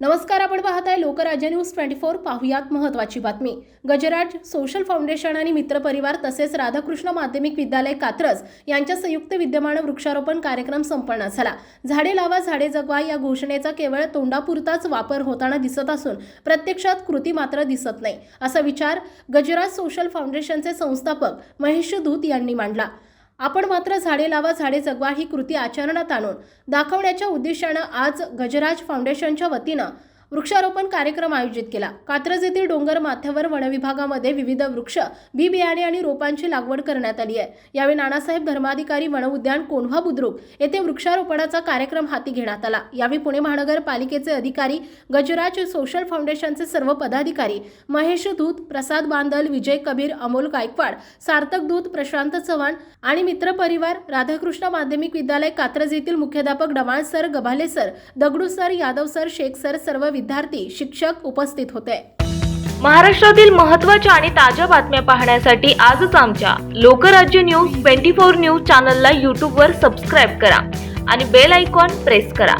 नमस्कार आपण पाहताय लोकराज्य न्यूज ट्वेंटी फोर. पाहुयात महत्वाची बातमी. गजराज सोशल फाउंडेशन आणि मित्रपरिवार तसेच राधाकृष्ण माध्यमिक विद्यालय कात्रज यांच्या संयुक्त विद्यमान वृक्षारोपण कार्यक्रम संपन्न झाला. झाडे लावा झाडे जगवा या घोषणेचा केवळ तोंडापुरताच वापर होताना दिसत असून प्रत्यक्षात कृती मात्र दिसत नाही असा विचार गजराज सोशल फाउंडेशनचे संस्थापक महेश दूत यांनी मांडला. आपण मात्र झाडे लावा झाडे जगवा ही कृती आचरणात आणून दाखवण्याच्या उद्देशानं आज गजराज फाउंडेशनच्या वतीनं वृक्षारोपण कार्यक्रम आयोजित केला. कात्रज येथील डोंगर माथ्यावर वनविभागामध्ये विविध वृक्ष बी बियाणे आणि रोपांची लागवड करण्यात आली आहे. यावेळी नानासाहेब धर्माधिकारी वन उद्यान कोंढवा बुद्रुक येथे वृक्षारोपणाचा कार्यक्रम हाती घेण्यात आला. यावेळी पुणे महानगरपालिकेचे अधिकारी गजराज सोशल फाउंडेशनचे सर्व पदाधिकारी महेश धूत प्रसाद बांदल विजय कबीर अमोल गायकवाड सार्थक दूत प्रशांत चव्हाण आणि मित्रपरिवार राधाकृष्ण माध्यमिक विद्यालय कात्रज येथील मुख्याध्यापक Dawal sir Gabhale sir Dagdu sir Yadav sir Shaikh sir सर्व विद्यार्थी शिक्षक उपस्थित होते. महाराष्ट्रातील महत्त्वाच्या आणि ताज्या बातम्या पाहण्यासाठी आजच आमच्या Lokrajya news twenty four news चॅनलला यूट्यूबवर सबस्क्राईब करा आणि बेल आयकॉन प्रेस करा.